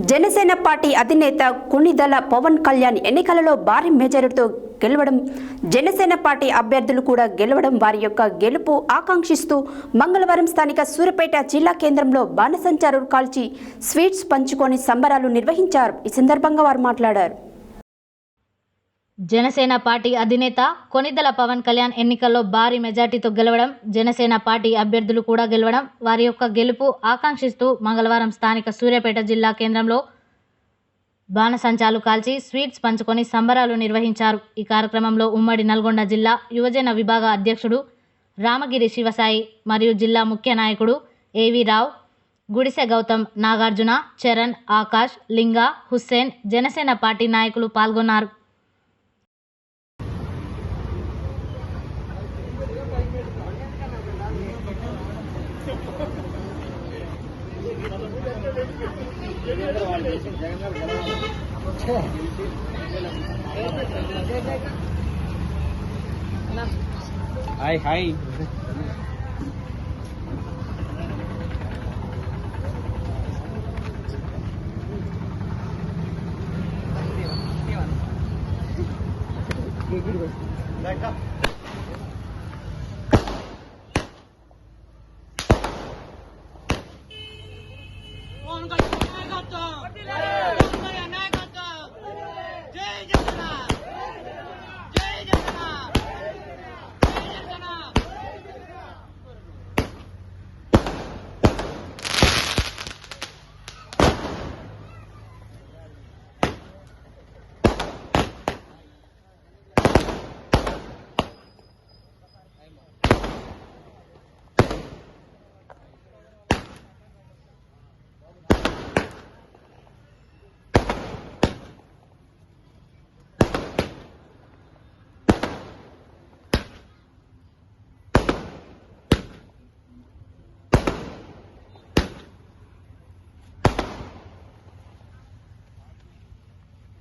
Janasena party అధినేత కుణిదల పవన్ కళ్యాణ్ ఎన్నికలలో భారీ మెజారిటీతో గెలవడం జనసేన పార్టీ అభ్యర్థులు కూడా గెలవడం వారి యొక్క గెలుపు ఆకాంక్షిస్తూ మంగళవారం స్థానిక సూర్యపేట జిల్లా కేంద్రంలో బాణసంచారులు కాల్చి స్వీట్స్ పంచుకొని సంబరాలు నిర్వహించారు. ఈ సందర్భంగా వారు మాట్లాడారు. జనసేన పార్టీ అధినేత కొనిదల పవన్ కళ్యాణ్ ఎన్నికల్లో భారీ మెజార్టీతో గెలవడం జనసేన పార్టీ అభ్యర్థులు కూడా గెలవడం వారి యొక్క గెలుపు ఆకాంక్షిస్తూ మంగళవారం స్థానిక సూర్యాపేట జిల్లా కేంద్రంలో బాణసంచాలు కాల్చి స్వీట్స్ పంచుకొని సంబరాలు నిర్వహించారు. ఈ కార్యక్రమంలో ఉమ్మడి నల్గొండ జిల్లా యువజన విభాగ అధ్యక్షుడు రామగిరి శివసాయి మరియు జిల్లా ముఖ్య నాయకుడు ఏవి రావు గుడిసె గౌతమ్ నాగార్జున చరణ్ ఆకాష్ లింగా హుస్సేన్ జనసేన పార్టీ నాయకులు పాల్గొన్నారు. Hi hi Back up.